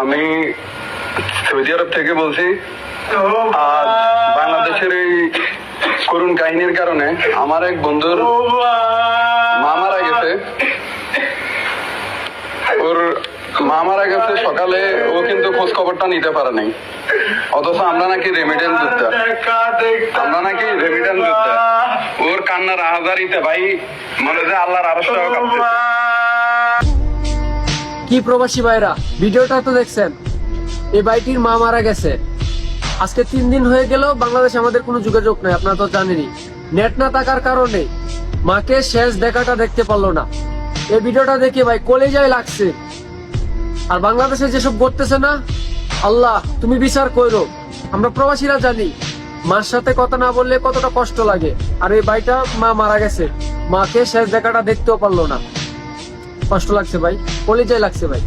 আমি সৌদি আরব থেকে বলছি আর বাংলাদেশের এই করুণ কাহিনীর কারণে আমার এক বন্ধুর মা মারা গেছে। ওর মা মারা গেছে সকালে, ও কিন্তু খোঁজ খবরটা নিতে পারে নাই। অথচ আমরা নাকি রেমিটেন্স দিতে। আমরা নাকি রেমিটেন্স দিতে। ওর কান্নার আহাজারিতে ভাই, মনে যে আল্লাহর আরশটাও কাঁপতেছে কি প্রবাসী ভাইরা? ভিডিওটা তো দেখছেন। এই বাইটির মা মারা গেছে। আজকে তিন দিন হয়ে গেল বাংলাদেশে আমাদের কোনো যোগাযোগ নাই, আপনারা তো জানেনই। নেট না থাকার কারণে মাকে শেষ দেখাটা দেখতে পারল না। এই ভিডিওটা দেখে ভাই কলেজায় লাগছে। আর বাংলাদেশে যেসব ঘটতেছে না, আল্লাহ, তুমি বিচার করো। আমরা প্রবাসীরা জানি, মার সাথে কথা না বললে কতটা কষ্ট লাগে। আর এই ভাইটা মা মারা গেছে। মাকে শেষ দেখাটা দেখতেও পারল না। কষ্ট লাগছে ভাই কলেজায় লাগছে ভাই।